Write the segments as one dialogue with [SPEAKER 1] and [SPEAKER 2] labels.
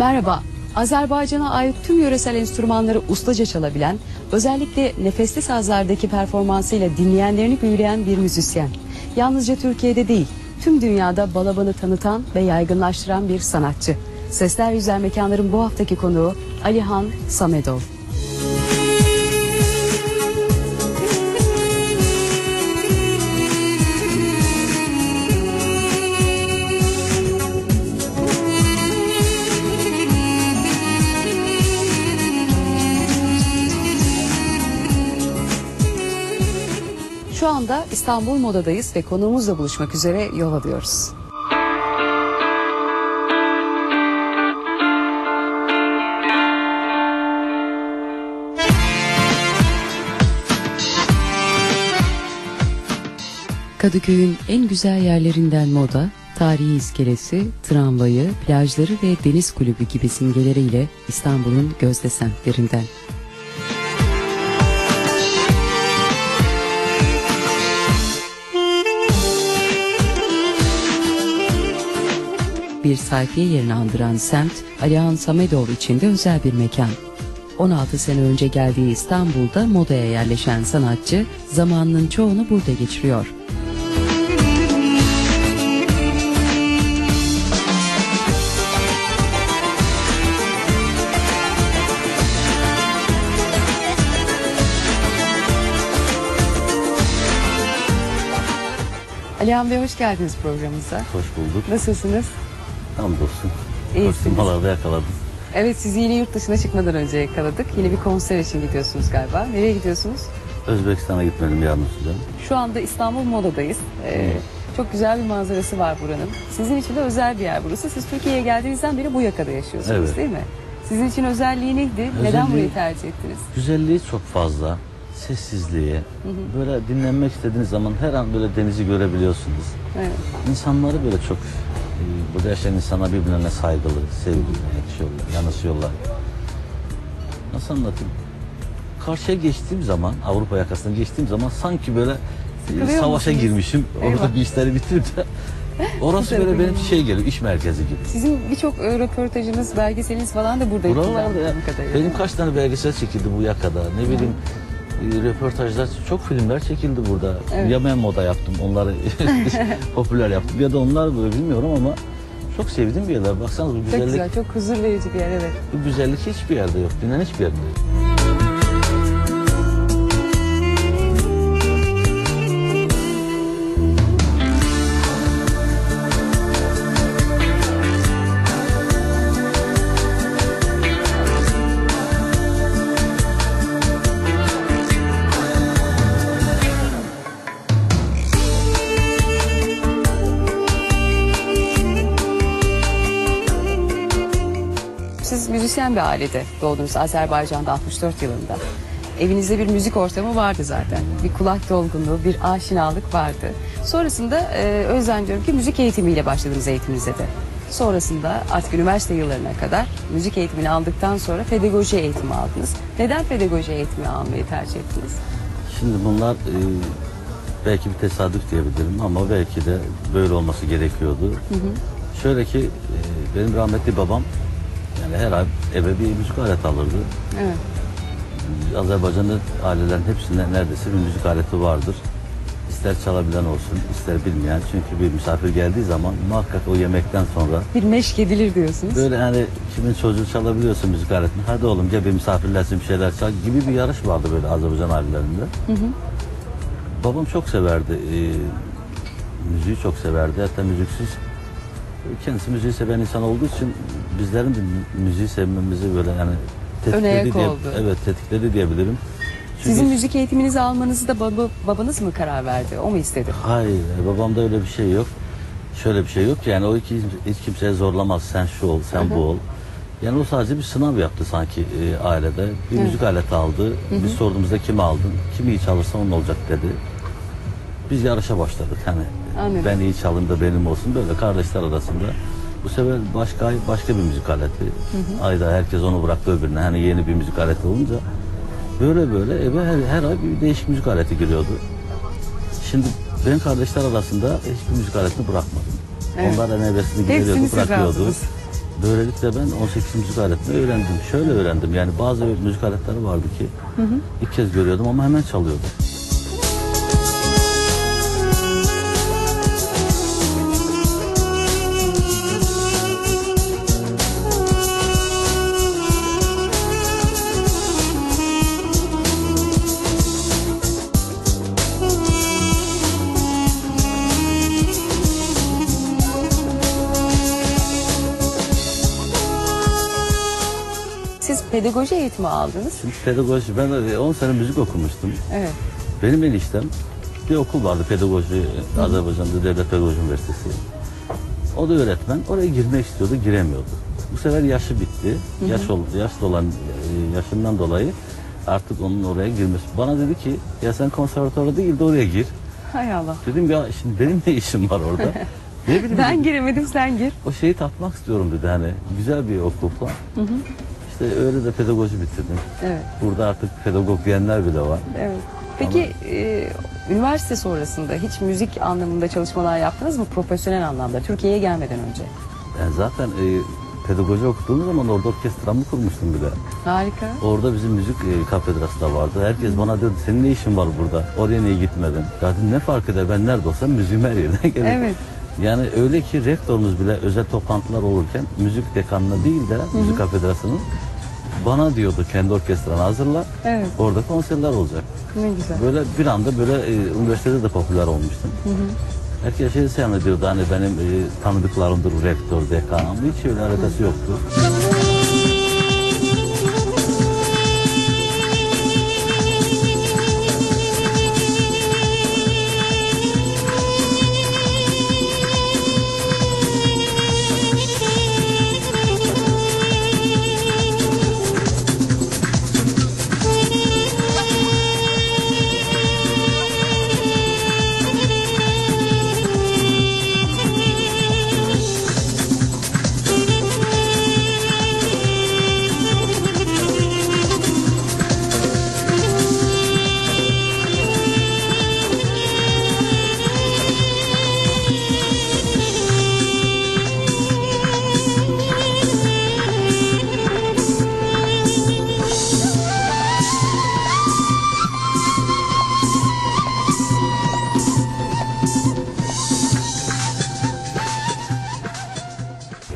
[SPEAKER 1] Merhaba. Azerbaycan'a ait tüm yöresel enstrümanları ustaca çalabilen, özellikle nefesli sazlardaki performansıyla dinleyenlerini büyüleyen bir müzisyen. Yalnızca Türkiye'de değil, tüm dünyada balabanı tanıtan ve yaygınlaştıran bir sanatçı. Sesler Yüzer Mekanların bu haftaki konuğu Alihan Samedov. Anda İstanbul Moda'dayız ve konuğumuzla buluşmak üzere yol alıyoruz. Kadıköy'ün en güzel yerlerinden Moda, tarihi iskelesi, tramvayı, plajları ve deniz kulübü gibi simgeleriyle İstanbul'un gözde semtlerinden. Bir sayfiye yerini andıran semt Alihan Samedov için de özel bir mekan. 16 sene önce geldiği İstanbul'da modaya yerleşen sanatçı zamanının çoğunu burada geçiriyor. Alihan Bey hoş geldiniz programımıza.
[SPEAKER 2] Hoş bulduk.
[SPEAKER 1] Nasılsınız?
[SPEAKER 2] Hamdolsun.
[SPEAKER 1] İyisiniz.
[SPEAKER 2] Koşturmalarda yakaladım.
[SPEAKER 1] Evet sizi yine yurt dışına çıkmadan önce yakaladık. Yine bir konser için gidiyorsunuz galiba. Nereye gidiyorsunuz?
[SPEAKER 2] Özbekistan'a gitmedim yarın size.
[SPEAKER 1] Şu anda İstanbul Moda'dayız. Ee, çok güzel bir manzarası var buranın. Sizin için de özel bir yer burası. Siz Türkiye'ye geldiğinizden beri bu yakada yaşıyorsunuz
[SPEAKER 2] Evet.
[SPEAKER 1] değil mi? Sizin için özelliği neydi? Neden
[SPEAKER 2] Özelliği-
[SPEAKER 1] burayı tercih ettiniz?
[SPEAKER 2] Güzelliği çok fazla. Sessizliği. Böyle dinlenmek istediğiniz zaman her an böyle denizi görebiliyorsunuz.
[SPEAKER 1] Evet.
[SPEAKER 2] İnsanları böyle çok burada yaşayan insanlar birbirlerine saygılı, sevgili yetişiyorlar, yanaşıyorlar. Nasıl anlatayım? Karşıya geçtiğim zaman, Avrupa yakasına geçtiğim zaman sanki böyle e,
[SPEAKER 1] Sıkılıyor
[SPEAKER 2] savaşa
[SPEAKER 1] musunuz?
[SPEAKER 2] girmişim.
[SPEAKER 1] Eyvah.
[SPEAKER 2] Orada bir işleri bitirip de orası böyle benim şey geliyor, iş merkezi gibi.
[SPEAKER 1] Sizin birçok e, röportajınız, belgeseliniz falan da burada yapıldı
[SPEAKER 2] Buralarda ya,
[SPEAKER 1] anladığım kadarıyla.
[SPEAKER 2] benim kaç tane belgesel çekildi bu yakada. Ne bileyim e, röportajlar, çok filmler çekildi burada.
[SPEAKER 1] Evet.
[SPEAKER 2] Ya ben moda yaptım, onları popüler yaptım ya da onlar böyle bilmiyorum ama çok sevdiğim bir yerler. Baksanıza bu
[SPEAKER 1] Çok
[SPEAKER 2] güzellik,
[SPEAKER 1] güzel, çok huzur verici bir yer evet.
[SPEAKER 2] bu güzellik hiçbir yerde yok. Dünya hiçbir yerde yok.
[SPEAKER 1] Müzisyen bir ailede doğdunuz Azerbaycan'da 64 yılında. Evinizde bir müzik ortamı vardı zaten. Bir kulak dolgunluğu, bir aşinalık vardı. Sonrasında e, özlendiriyorum ki müzik eğitimiyle başladınız eğitiminize de. Sonrasında artık üniversite yıllarına kadar müzik eğitimini aldıktan sonra pedagoji eğitimi aldınız. Neden pedagoji eğitimi almayı tercih ettiniz?
[SPEAKER 2] Şimdi bunlar e, belki bir tesadüf diyebilirim ama belki de böyle olması gerekiyordu. Şöyle ki e, benim rahmetli babam yani her ay eve bir müzik aleti alırdı.
[SPEAKER 1] Evet.
[SPEAKER 2] Azerbaycan'da ailelerin hepsinde neredeyse bir müzik aleti vardır. İster çalabilen olsun, ister bilmeyen. Çünkü bir misafir geldiği zaman muhakkak o yemekten sonra
[SPEAKER 1] Bir meşk edilir diyorsunuz.
[SPEAKER 2] böyle hani kimin çocuğu çalabiliyorsun müzik aletini. Hadi oğlum gel bir misafirlersin bir şeyler çal gibi bir yarış vardı böyle Azerbaycan ailelerinde. Babam çok severdi. e, müziği çok severdi. Hatta müziksiz kendisi müziği seven insan olduğu için bizlerin de mü- müziği sevmemizi böyle yani tetikledi diye,
[SPEAKER 1] oldu.
[SPEAKER 2] evet tetikledi diyebilirim. Çünkü
[SPEAKER 1] Sizin müzik eğitiminizi almanızı da baba, babanız mı karar verdi? O mu istedi?
[SPEAKER 2] hayır babamda öyle bir şey yok. Şöyle bir şey yok yani o iki hiç kimseye zorlamaz sen şu ol sen bu ol. Yani o sadece bir sınav yaptı sanki e, ailede. Bir
[SPEAKER 1] Evet.
[SPEAKER 2] müzik aleti aldı. Biz sorduğumuzda kimi aldın? Kim iyi çalırsa onun olacak dedi. Biz yarışa başladık hani.
[SPEAKER 1] Anladım.
[SPEAKER 2] Ben iyi çalayım da benim olsun böyle kardeşler arasında. Bu sefer başka ay başka bir müzik aleti. Ayda herkes onu bıraktı öbürüne. Hani yeni bir müzik aleti olunca böyle böyle eve her, her ay bir değişik müzik aleti giriyordu. Şimdi ben kardeşler arasında hiçbir müzik aletini bırakmadım.
[SPEAKER 1] Evet.
[SPEAKER 2] Onlar en
[SPEAKER 1] Hepsini
[SPEAKER 2] gideriyordu, bırakıyordu. Böylelikle ben 18 müzik aletini öğrendim. Şöyle öğrendim yani bazı müzik aletleri vardı ki ilk kez görüyordum ama hemen çalıyordum.
[SPEAKER 1] Pedagoji eğitimi aldınız.
[SPEAKER 2] Şimdi pedagoji, ben de 10 sene müzik okumuştum.
[SPEAKER 1] Evet.
[SPEAKER 2] Benim eniştem bir okul vardı pedagoji, Azerbaycan'da Devlet Pedagoji Üniversitesi. O da öğretmen. Oraya girmek istiyordu, giremiyordu. Bu sefer yaşı bitti. Yaş ol, yaşlı olan e, yaşından dolayı artık onun oraya girmesi. Bana dedi ki ya sen konservatuara değil de oraya gir.
[SPEAKER 1] Hay Allah.
[SPEAKER 2] Dedim ya şimdi benim ne işim var orada? ne bileyim
[SPEAKER 1] Ben giremedim sen gir.
[SPEAKER 2] o şeyi tatmak istiyorum dedi hani güzel bir okul falan. İşte öyle de pedagoji bitirdim.
[SPEAKER 1] Evet.
[SPEAKER 2] Burada artık pedagog diyenler bile var.
[SPEAKER 1] Evet. Peki e, üniversite sonrasında hiç müzik anlamında çalışmalar yaptınız mı profesyonel anlamda Türkiye'ye gelmeden önce?
[SPEAKER 2] Ben zaten e, pedagoji okuduğum zaman orada orkestramı kurmuştum bile.
[SPEAKER 1] Harika.
[SPEAKER 2] Orada bizim müzik e, kafedrası da vardı. Herkes bana diyordu senin ne işin var burada? Oraya niye gitmedin? Ya dedim, ne fark eder ben nerede olsam müziğim her yerine gelir.
[SPEAKER 1] Evet.
[SPEAKER 2] Yani öyle ki rektörümüz bile özel toplantılar olurken müzik dekanına değil de müzik kafedrasının bana diyordu kendi orkestranı hazırla.
[SPEAKER 1] Evet.
[SPEAKER 2] Orada konserler olacak.
[SPEAKER 1] Ne güzel.
[SPEAKER 2] Böyle bir anda böyle e, üniversitede de popüler olmuştum. Herkes şey zannediyordu hani benim e, tanıdıklarımdır rektör, dekan ama hiç öyle alakası yoktu.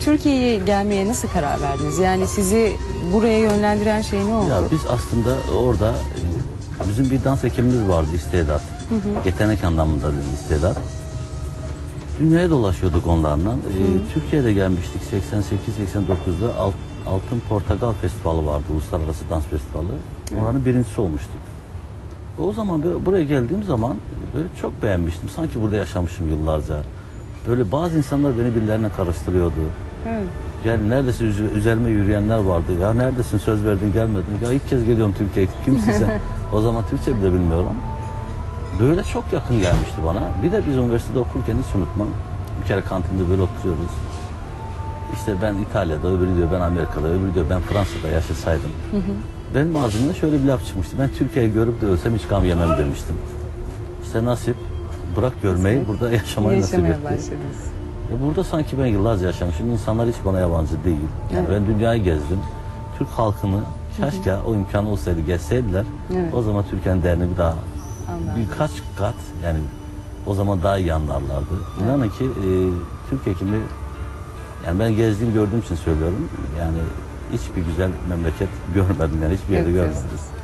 [SPEAKER 1] Türkiye'ye gelmeye nasıl karar verdiniz? Yani sizi buraya yönlendiren şey ne oldu?
[SPEAKER 2] Ya biz aslında orada bizim bir dans ekibimiz vardı istedat. Yetenek anlamında bir istedat. Dünyaya dolaşıyorduk onlarla. E, Türkiye'de gelmiştik 88-89'da Alt- Altın Portakal Festivali vardı. Uluslararası Dans Festivali. Oranın birincisi olmuştuk. O zaman böyle buraya geldiğim zaman böyle çok beğenmiştim. Sanki burada yaşamışım yıllarca. Böyle bazı insanlar beni birilerine karıştırıyordu.
[SPEAKER 1] Evet.
[SPEAKER 2] Yani neredesin üz- üzerime yürüyenler vardı. Ya neredesin söz verdin gelmedin. Ya ilk kez geliyorum Türkiye'ye. Kimsin sen? o zaman Türkçe bile bilmiyorum. Böyle çok yakın gelmişti bana. Bir de biz üniversitede okurken hiç unutmam. Bir kere kantinde böyle oturuyoruz. İşte ben İtalya'da, öbürü diyor ben Amerika'da, öbürü diyor ben Fransa'da yaşasaydım. Benim ağzımdan şöyle bir laf çıkmıştı. Ben Türkiye'yi görüp de ölsem hiç gam yemem demiştim. İşte nasip, bırak görmeyi, burada yaşamayı nasip
[SPEAKER 1] Yaşamaya
[SPEAKER 2] etti.
[SPEAKER 1] başladınız.
[SPEAKER 2] Ya burada sanki ben yıllarca yaşamışım. İnsanlar hiç bana yabancı değil. Yani ben dünyayı gezdim. Türk halkını keşke o imkan olsaydı gezseydiler.
[SPEAKER 1] Evet.
[SPEAKER 2] O zaman Türkiye'nin değerini bir daha
[SPEAKER 1] Anladım.
[SPEAKER 2] birkaç kat yani o zaman daha iyi anlarlardı. İnanın ki e, Türk hekimi yani ben gezdiğim gördüğüm için söylüyorum. Yani hiçbir güzel memleket görmedim yani hiçbir yerde
[SPEAKER 1] Evet,
[SPEAKER 2] görmedim.
[SPEAKER 1] evet.